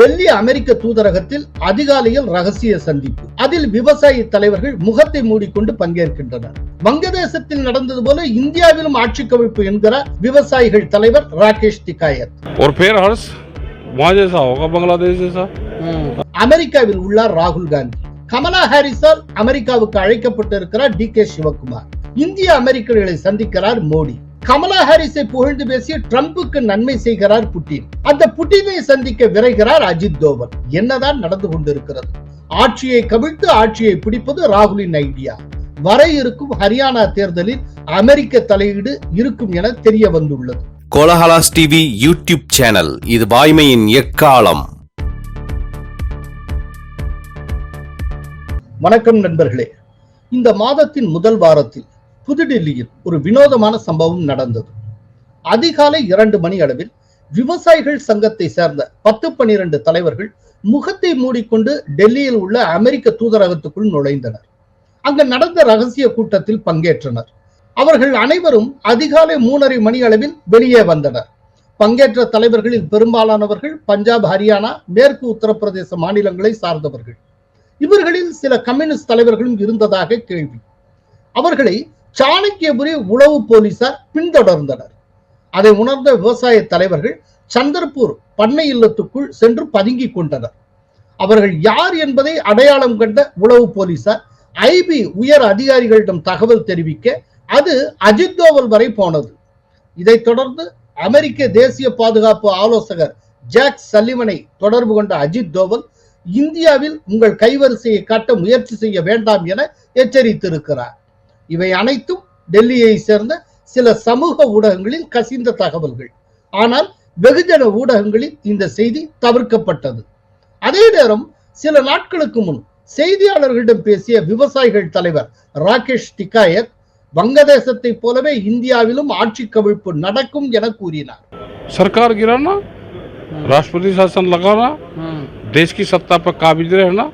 டெல்லி அமெரிக்க தூதரகத்தில் அதிகாலையில் ரகசிய சந்திப்பு. அதில் விவசாய தலைவர்கள் முகத்தை மூடிக்கொண்டு பங்கேற்கின்றனர். வங்கதேசத்தில் நடந்தது போல இந்தியாவிலும் ஆட்சி கவிழ்ப்பு என்கிறார் விவசாயிகள் தலைவர் ராகேஷ் திகாயத் ஒரு பேர் அமெரிக்காவில் உள்ளார் ராகுல் காந்தி. கமலா ஹாரிஸால் அமெரிக்காவுக்கு அழைக்கப்பட்டிருக்கிறார் டி கே சிவகுமார். இந்திய அமெரிக்கர்களை சந்திக்கிறார் மோடி. கமலா ஹாரிஸை புகழ்ந்து பேசிய ட்ரம்புக்கு நன்மை செய்கிறார் புட்டின். அந்த புட்டினை சந்திக்க விரைகிறார் அஜித் தோவல். என்னதான் நடந்து கொண்டிருக்கிறது? ஆட்சியை கவிழ்த்து ஆட்சியை பிடிப்பது ராகுலின் ஐடியா வர இருக்கும் ஹரியானா தேர்தலில் அமெரிக்க தலையீடு இருக்கும் என தெரிய வந்துள்ளது. Kolahalas TV YouTube channel. இது வாய்மையின் எக்காலம். வணக்கம் நண்பர்களே. இந்த மாதத்தின் முதல் வாரத்தில் புதுடில்லியில் ஒரு வினோதமான சம்பவம் நடந்தது. அதிகாலை இரண்டு மணி அளவில் விவசாயிகள் சங்கத்தை சேர்ந்த பத்து பன்னிரண்டு தலைவர்கள் முகத்தை மூடிக்கொண்டு டெல்லியில் உள்ள அமெரிக்க தூதரகத்துக்குள் நுழைந்தனர். அங்கு நடந்த ரகசிய கூட்டத்தில் பங்கேற்றனர். அவர்கள் அனைவரும் அதிகாலை மூணரை மணி அளவில் வெளியே வந்தனர். பங்கேற்ற தலைவர்களில் பெரும்பாலானவர்கள் பஞ்சாப் ஹரியானா மேற்கு உத்தரப்பிரதேச மாநிலங்களை சார்ந்தவர்கள். இவர்களில் சில கம்யூனிஸ்ட் தலைவர்களும் இருந்ததாக கேள்வி. அவர்களை சாணக்கியபுரி உளவு போலீசார் பின்தொடர்ந்தனர். அதை உணர்ந்த விவசாய தலைவர்கள் சந்தர்பூர் பண்ணை இல்லத்துக்குள் சென்று பதுங்கிக் கொண்டனர். அவர்கள் யார் என்பதை அடையாளம் கண்ட உளவு போலீசார் ஐபி உயர் அதிகாரிகளிடம் தகவல் தெரிவிக்க அது அஜித் தோவல் வரை போனது. இதைத் தொடர்ந்து அமெரிக்க தேசிய பாதுகாப்பு ஆலோசகர் ஜாக் சல்லிவனை தொடர்பு கொண்ட அஜித் தோவல் இந்தியாவில் உங்கள் கைவரிசையை காட்ட முயற்சி செய்ய வேண்டாம் என எச்சரித்திருக்கிறார். இவை அனைத்தும் டெல்லியை சேர்ந்த சில சமூக ஊடகங்களில் கசிந்த தகவல்கள் ஆனால் வெகுஜன ஊடகங்களில் இந்த செய்தி தவிர்க்கப்பட்டது அதே நேரம் சில நாட்களுக்கு முன் செய்தியாளர்களிடம் பேசிய விவசாயிகள் தலைவர் ராகேஷ் டிகாயத் வங்கதேசத்தை போலவே இந்தியாவிலும் ஆட்சி கவிழ்ப்பு நடக்கும் என கூறினார் सरकार गिराना राष्ट्रपति शासन लगाना देश की सत्ता पर काबिज रहना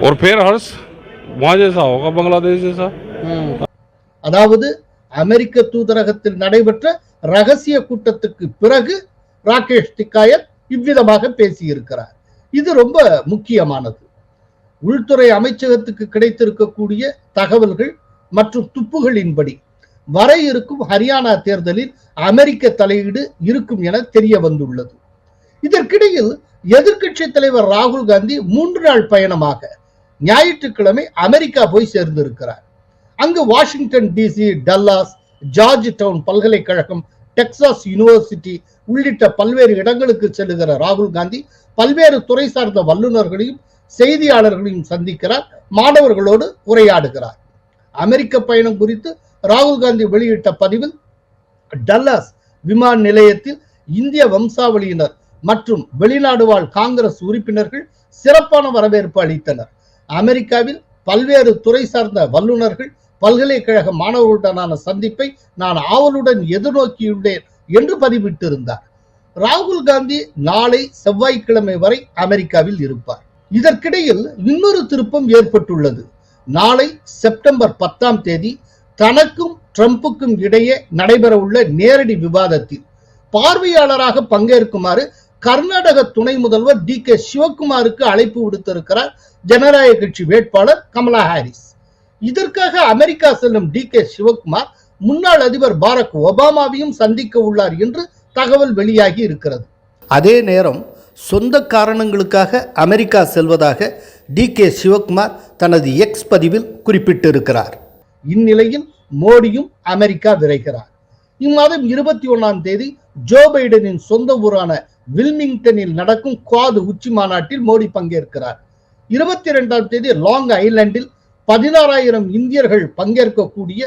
और फिर हर्ष वहाँ जैसा होगा बांग्लादेश जैसा அதாவது அமெரிக்க தூதரகத்தில் நடைபெற்ற ரகசிய கூட்டத்துக்கு பிறகு ராகேஷ் திக்காயத் இவ்விதமாக பேசியிருக்கிறார் இது ரொம்ப முக்கியமானது உள்துறை அமைச்சகத்துக்கு கிடைத்திருக்கக்கூடிய தகவல்கள் மற்றும் துப்புகளின்படி வர இருக்கும் ஹரியானா தேர்தலில் அமெரிக்க தலையீடு இருக்கும் என தெரிய வந்துள்ளது இதற்கிடையில் எதிர்க்கட்சி தலைவர் ராகுல் காந்தி மூன்று நாள் பயணமாக ஞாயிற்றுக்கிழமை அமெரிக்கா போய் சேர்ந்திருக்கிறார். அங்கு Washington DC Dallas Georgetown பல்கலைக்கழகம் டெக்சாஸ் யூனிவர்சிட்டி உள்ளிட்ட பல்வேறு இடங்களுக்கு செல்லுகிற ராகுல் காந்தி பல்வேறு துறை சார்ந்த வல்லுநர்களையும் செய்தியாளர்களையும் சந்திக்கிறார் மாணவர்களோடு உரையாடுகிறார். அமெரிக்க பயணம் குறித்து ராகுல் காந்தி வெளியிட்ட பதிவில் டல்லாஸ் விமான நிலையத்தில் இந்திய வம்சாவளியினர் மற்றும் வெளிநாடு வாழ் காங்கிரஸ் உறுப்பினர்கள் சிறப்பான வரவேற்பு அளித்தனர். அமெரிக்காவில் பல்வேறு துறை சார்ந்த வல்லுநர்கள் பல்கலைக்கழக மாணவர்களுடனான சந்திப்பை நான் ஆவலுடன் எதிர்நோக்கியுள்ளேன் என்று பதிவிட்டிருந்தார். ராகுல் காந்தி நாளை செவ்வாய்க்கிழமை வரை அமெரிக்காவில் இருப்பார். இதற்கிடையில் இன்னொரு திருப்பம் ஏற்பட்டுள்ளது. நாளை செப்டம்பர் பத்தாம் தேதி தனக்கும் ட்ரம்புக்கும் இடையே நடைபெறவுள்ள நேரடி விவாதத்தில் பார்வையாளராக பங்கேற்குமாறு கர்நாடக துணை முதல்வர் டி கே சிவகுமாருக்கு அழைப்பு விடுத்திருக்கிறார் ஜனநாயக கட்சி வேட்பாளர் கமலா ஹாரிஸ். இதற்காக அமெரிக்கா செல்லும் டி கே சிவகுமார் முன்னாள் அதிபர் பாரக் ஒபாமாவையும் சந்திக்க உள்ளார் என்று தகவல் வெளியாகி இருக்கிறது. அதே நேரம் சொந்த காரணங்களுக்காக அமெரிக்கா செல்வதாக டி கே சிவகுமார் தனது எக்ஸ் பதிவில் குறிப்பிட்டிருக்கிறார். இந்நிலையில் மோடியும் அமெரிக்கா விரைகிறார். இம்மாதம் இருபத்தி ஒன்னாம் தேதி ஜோ பைடனின் சொந்த ஊரான வில்மிங்டனில் நடக்கும் குவாது உச்சி மாநாட்டில் மோடி பங்கேற்கிறார். இருபத்தி இரண்டாம் தேதி லாங் ஐலாண்டில் பதினாறாயிரம் இந்தியர்கள் பங்கேற்கக்கூடிய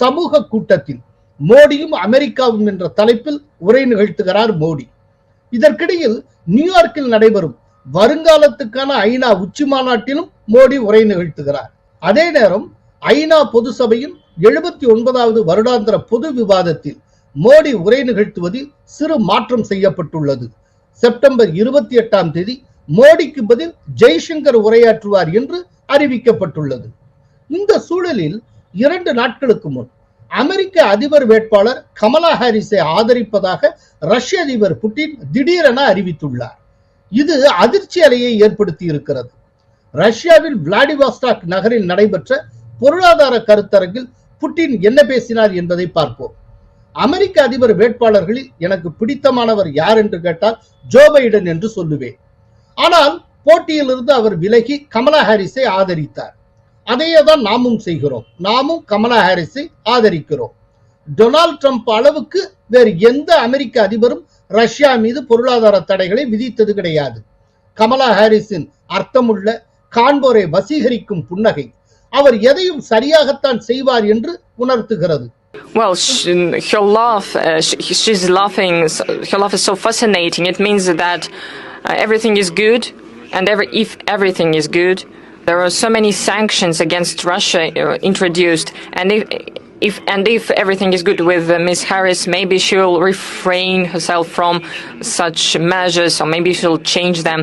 சமூக கூட்டத்தில் மோடியும் அமெரிக்காவும் என்ற தலைப்பில் உரை நிகழ்த்துகிறார் மோடி. இதற்கிடையில் நியூயார்க்கில் நடைபெறும் வருங்காலத்துக்கான ஐநா உச்சி மாநாட்டிலும் மோடி உரை நிகழ்த்துகிறார். அதே நேரம் ஐநா பொது சபையின் எழுபத்தி ஒன்பதாவது வருடாந்திர பொது விவாதத்தில் மோடி உரை நிகழ்த்துவதில் சிறு மாற்றம் செய்யப்பட்டுள்ளது. செப்டம்பர் இருபத்தி எட்டாம் தேதி மோடிக்கு பதில் ஜெய்சங்கர் உரையாற்றுவார் என்று அறிவிக்கப்பட்டுள்ளது. இந்த சூழலில் இரண்டு நாட்களுக்கு முன் அமெரிக்க அதிபர் வேட்பாளர் கமலா ஹாரிஸை ஆதரிப்பதாக ரஷ்ய அதிபர் புட்டின் திடீரென அறிவித்துள்ளார். இது அதிர்ச்சி அலையை ஏற்படுத்தி இருக்கிறது. ரஷ்யாவில் விளாடிவாஸ்டாக் நகரில் நடைபெற்ற பொருளாதார கருத்தரங்கில் புட்டின் என்ன பேசினார் என்பதை பார்ப்போம். அமெரிக்க அதிபர் வேட்பாளர்களில் எனக்கு பிடித்தமானவர் யார் என்று கேட்டால் ஜோ பைடன் என்று சொல்லுவேன். ஆனால் போட்டியிலிருந்து அவர் விலகி கமலா ஹாரிஸை ஆதரித்தார். அதையே தான் நாமும் செய்கிறோம். நாமும் கமலா ஹாரிஸை ஆதரிக்கிறோம். டொனால்ட் ட்ரம்ப் அளவுக்கு வேறு எந்த அமெரிக்க அதிபரும் ரஷ்யா மீது பொருளாதார தடைகளை விதித்தது கிடையாது. கமலா ஹாரிஸின் அர்த்தமுள்ள காண்போரை வசீகரிக்கும் புன்னகை. அவர் எதையும் சரியாகத்தான் செய்வார் என்று உணர்த்துகிறது. Well, she, her laugh, uh, she, she's laughing, so- her laugh is so fascinating. It means that uh, everything is good, and every, if everything is good, there are so many sanctions against Russia uh, introduced, and if, if and if everything is good with uh, Ms. Harris, maybe she'll refrain herself from such measures, or maybe she'll change them.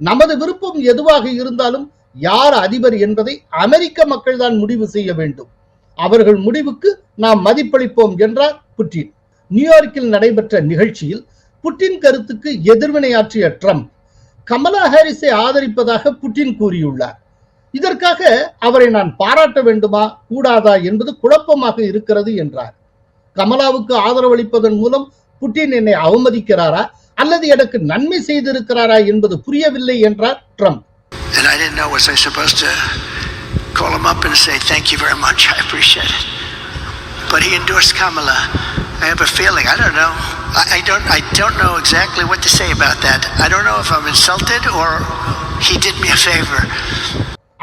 நமது விருப்பம் எதுவாக இருந்தாலும் யார் அதிபர் என்பதை அமெரிக்க மக்கள் தான் முடிவு செய்ய வேண்டும் அவர்கள் முடிவுக்கு நாம் மதிப்பளிப்போம் என்றார் புட்டின். நியூயார்க்கில் நடைபெற்ற நிகழ்ச்சியில் புட்டின் கருத்துக்கு எதிர்வினையாற்றிய ட்ரம்ப் கமலா ஹாரிஸை ஆதரிப்பதாக புட்டின் கூறியுள்ளார். இதற்காக அவரை நான் பாராட்ட வேண்டுமா கூடாதா என்பது குழப்பமாக இருக்கிறது என்றார். கமலாவுக்கு ஆதரவளிப்பதன் மூலம் புட்டின் என்னை அவமதிக்கிறாரா அல்லது எனக்கு நன்மை செய்திருக்கிறாரா என்பது புரியவில்லை என்றார் Trump. Call him up and say, thank you very much, I appreciate it. But he endorsed Kamala. I have a feeling, I don't know. I, I don't I don't know exactly what to say about that. I don't know if I'm insulted or he did me a favor.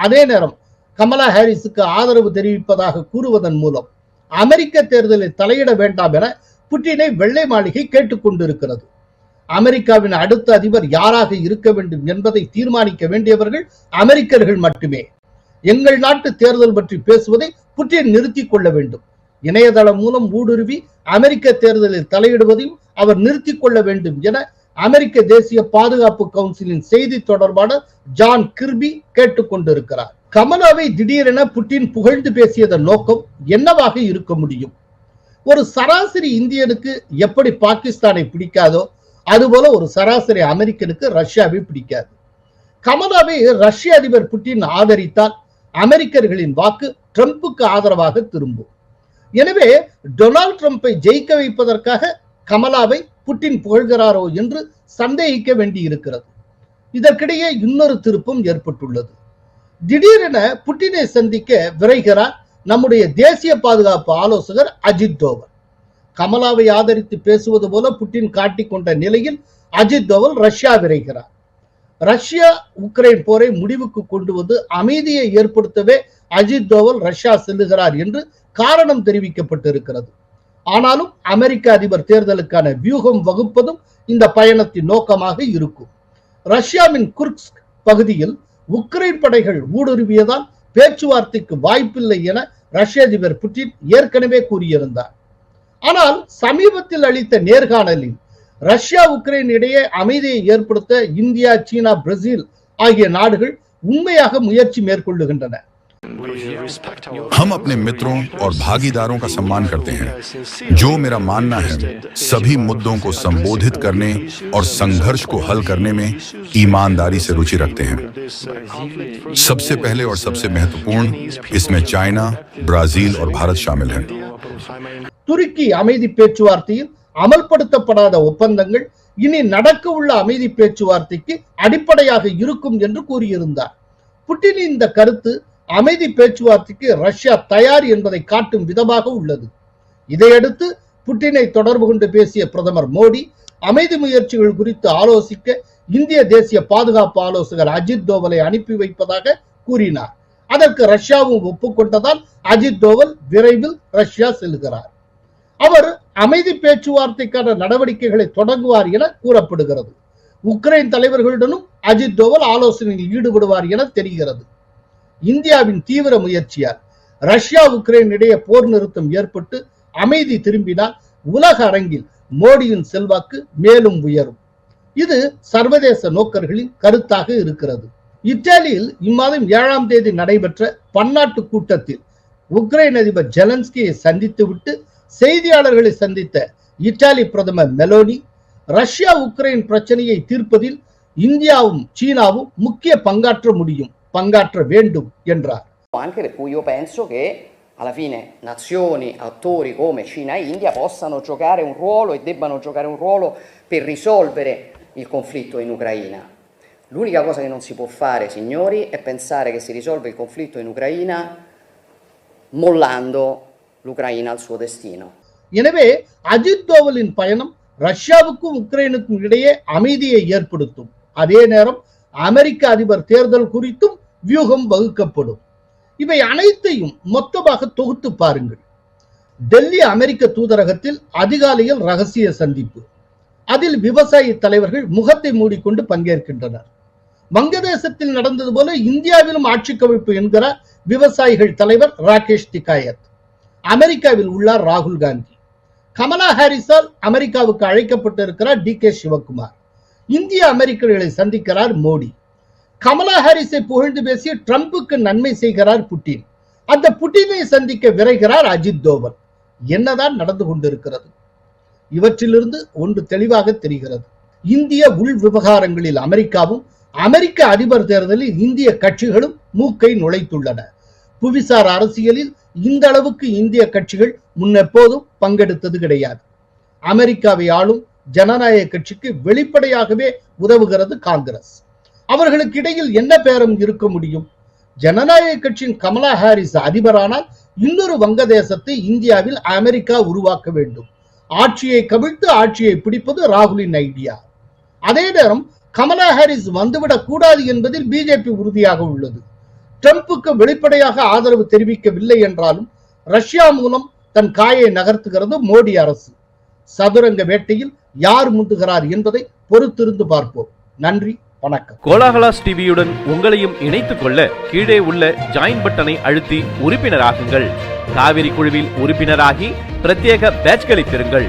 அதே நேரம் கமலா ஹாரிஸுக்கு ஆதரவு தெரிவிப்பதாக கூறுவதன் மூலம் அமெரிக்க தேர்தலில் தலையிட வேண்டாம் என புட்டினை வெள்ளை மாளிகை கேட்டுக்கொண்டிருக்கிறது அமெரிக்காவின் அடுத்த அதிபர் யாராக இருக்க வேண்டும் என்பதை தீர்மானிக்க வேண்டியவர்கள் அமெரிக்கர்கள் மட்டுமே எங்கள் நாட்டு தேர்தல் பற்றி பேசுவதை புட்டின் நிறுத்திக் கொள்ள வேண்டும். இணையதளம் மூலம் ஊடுருவி அமெரிக்க தேர்தலில் தலையிடுவதையும் அவர் நிறுத்திக் கொள்ள வேண்டும் என அமெரிக்க தேசிய பாதுகாப்பு கவுன்சிலின் செய்தி தொடர்பாளர் ஜான் கிர்பி கேட்டுக்கொண்டிருக்கிறார் கமலாவை திடீரென புட்டின் புகழ்ந்து பேசியதன் நோக்கம் என்னவாக இருக்க முடியும்? ஒரு சராசரி இந்தியனுக்கு எப்படி பாகிஸ்தானை பிடிக்காதோ அதுபோல ஒரு சராசரி அமெரிக்கனுக்கு ரஷ்யாவை பிடிக்காது. கமலாவை ரஷ்ய அதிபர் புட்டின் ஆதரித்தால் அமெரிக்கர்களின் வாக்கு ட்ரம்ப்புக்கு ஆதரவாக திரும்பும். எனவே டொனால்ட் ட்ரம்ப்பை ஜெயிக்க வைப்பதற்காக கமலாவை புட்டின் புகழ்கிறாரோ என்று சந்தேகிக்க வேண்டியிருக்கிறது. இதற்கிடையே இன்னொரு திருப்பம் ஏற்பட்டுள்ளது. திடீரென புட்டினை சந்திக்க விரைகிறார் நம்முடைய தேசிய பாதுகாப்பு ஆலோசகர் அஜித் தோவல். கமலாவை ஆதரித்து பேசுவது போல புட்டின் காட்டிக்கொண்ட நிலையில் அஜித் தோவல் ரஷ்யா விரைகிறார். ரஷ்யா உக்ரைன் போரை முடிவுக்கு கொண்டு வந்து அமைதியை ஏற்படுத்தவே அஜித் தோவல் ரஷ்யா செல்லுகிறார் என்று காரணம் தெரிவிக்கப்பட்டிருக்கிறது. ஆனாலும் அமெரிக்க அதிபர் தேர்தலுக்கான வியூகம் வகுப்பதும் இந்த பயணத்தின் நோக்கமாக இருக்கும். ரஷ்யாவின் குர்க்ஸ் பகுதியில் உக்ரைன் படைகள் ஊடுருவியதால் பேச்சுவார்த்தைக்கு வாய்ப்பில்லை என ரஷ்ய அதிபர் புட்டின் ஏற்கனவே கூறியிருந்தார். ஆனால் சமீபத்தில் அளித்த நேர்காணலில் ரஷ்யா உக்ரைன் இடையே அமைதியை ஏற்படுத்த இந்தியா சீனா பிரேசில் ஆகிய நாடுகள் உண்மையாக முயற்சி மேற்கொள்ளுகின்றன हम अपने मित्रों और भागीदारों का सम्मान करते हैं जो मेरा मानना है सभी मुद्दों को संबोधित करने और संघर्ष को हल करने में ईमानदारी से रुचि रखते हैं सबसे पहले और सबसे महत्वपूर्ण इसमें चाइना ब्राजील और भारत शामिल हैं துருக்கி அமைதி பேச்சுவார்த்தையில் அமல்படுத்தப்படாத ஒப்பந்தங்கள் இனி நடக்க உள்ள அமைதி பேச்சுவார்த்தைக்கு அடிப்படையாக இருக்கும் என்று கூறியிருந்தார். புட்டின் இந்த கருத்து அமைதி பேச்சுவார்த்தைக்கு ரஷ்யா தயார் என்பதை காட்டும் விதமாக உள்ளது. இதையடுத்து புட்டினை தொடர்பு கொண்டு பேசிய பிரதமர் மோடி அமைதி முயற்சிகள் குறித்து ஆலோசிக்க இந்திய தேசிய பாதுகாப்பு ஆலோசகர் அஜித் தோவலை அனுப்பி வைப்பதாக கூறினார். அதற்கு ரஷ்யாவும் ஒப்புக்கொண்டதால் அஜித் தோவல் விரைவில் ரஷ்யா செல்கிறார். அவர் அமைதி பேச்சுவார்த்தைக்கான நடவடிக்கைகளை தொடங்குவார் என கூறப்படுகிறது. உக்ரைன் தலைவர்களுடனும் அஜித் தோவல் ஆலோசனையில் ஈடுபடுவார் என தெரிகிறது. இந்தியாவின் தீவிர முயற்சியால் ரஷ்யா உக்ரைன் இடையே போர் நிறுத்தம் ஏற்பட்டு அமைதி திரும்பினால் உலக அரங்கில் மோடியின் செல்வாக்கு மேலும் உயரும். இது சர்வதேச நோக்கர்களின் கருத்தாக இருக்கிறது. இத்தாலியில் இம்மாதம் ஏழாம் தேதி நடைபெற்ற பன்னாட்டு கூட்டத்தில் உக்ரைன் அதிபர் ஜெலன்ஸ்கியை சந்தித்துவிட்டு செய்தியாளர்களை சந்தித்த இத்தாலி பிரதமர் மெலோனி ரஷ்யா உக்ரைன் பிரச்சனையை தீர்ப்பதில் இந்தியாவும் சீனாவும் முக்கிய பங்காற்ற முடியும் பங்காற்ற வேண்டும் என்றார் anche per cui io penso che alla fine nazioni, attori come Cina e India possano giocare un ruolo e debbano giocare un ruolo per risolvere il conflitto in Ucraina. L'unica cosa che non si può fare, signori, è pensare che si risolve il conflitto in Ucraina mollando l'Ucraina al suo destino. எனவே அஜித் தோவலின் பயணம் ரஷ்யாவுக்கும் உக்ரைனுக்கும் இடையே அமைதியை ஏற்படுத்தும். அதே நேரம் அமெரிக்க அதிபர் தேர்தல் குறித்தும் வியூகம் வகுக்கப்படும். இவை அனைத்தையும் மொத்தமாக தொகுத்து பாருங்கள். டெல்லி அமெரிக்க தூதரகத்தில் அதிகாலையில் ரகசிய சந்திப்பு. அதில் விவசாய தலைவர்கள் முகத்தை மூடிக்கொண்டு பங்கேற்கின்றனர். வங்கதேசத்தில் நடந்தது போல இந்தியாவிலும் ஆட்சி கவிழ்ப்பு என்கிறார் விவசாயிகள் தலைவர் ராகேஷ் திகாயத். அமெரிக்காவில் உள்ளார் ராகுல் காந்தி. கமலா ஹாரிஸால் அமெரிக்காவுக்கு அழைக்கப்பட்டிருக்கிறார் டி கே சிவகுமார். இந்திய அமெரிக்கர்களை சந்திக்கிறார் மோடி. கமலா ஹாரிஸை புகழ்ந்து பேசி ட்ரம்புக்கு நன்மை செய்கிறார் புட்டின். அந்த புட்டினை சந்திக்க விரைகிறார் அஜித் தோவல். என்னதான் நடந்து கொண்டிருக்கிறது? இவற்றிலிருந்து ஒன்று தெளிவாக தெரிகிறது. இந்திய உள் விவகாரங்களில் அமெரிக்காவும் அமெரிக்க அதிபர் தேர்தலில் இந்திய கட்சிகளும் மூக்கை நுழைத்துள்ளன. புவிசார் அரசியலில் இந்த அளவுக்கு இந்திய கட்சிகள் முன்னெப்போதும் பங்கெடுத்தது கிடையாது. அமெரிக்காவை ஆளும் ஜனநாயக கட்சிக்கு வெளிப்படையாகவே உதவுகிறது காங்கிரஸ். அவர்களுக்கு இடையில் என்ன பேரம் இருக்க முடியும்? ஜனநாயக கட்சியின் கமலா ஹாரிஸ் அதிபரானால் இன்னொரு வங்கதேசத்தை இந்தியாவில் அமெரிக்கா உருவாக்க வேண்டும். ஆட்சியை கவிழ்த்து ஆட்சியை பிடிப்பது ராகுலின் ஐடியா. அதே நேரம் கமலா ஹாரிஸ் வந்துவிடக் கூடாது என்பதில் பிஜேபி உறுதியாக உள்ளது. ட்ரம்புக்கு வெளிப்படையாக ஆதரவு தெரிவிக்கவில்லை என்றாலும் ரஷ்யா மூலம் தன் காயை நகர்த்துகிறது மோடி அரசு. சதுரங்க வேட்டையில் யார் முந்துகிறார் என்பதை பொறுத்திருந்து பார்ப்போம். நன்றி வணக்கம். கோலாகலாஸ் டிவியுடன் உங்களையும் இணைத்துக் கொள்ள கீழே உள்ள ஜாயின் பட்டனை அழுத்தி உறுப்பினராகுங்கள். காவிரி குழுவில் உறுப்பினராகி பிரத்யேக பேட்ச்களை பெறுங்கள்.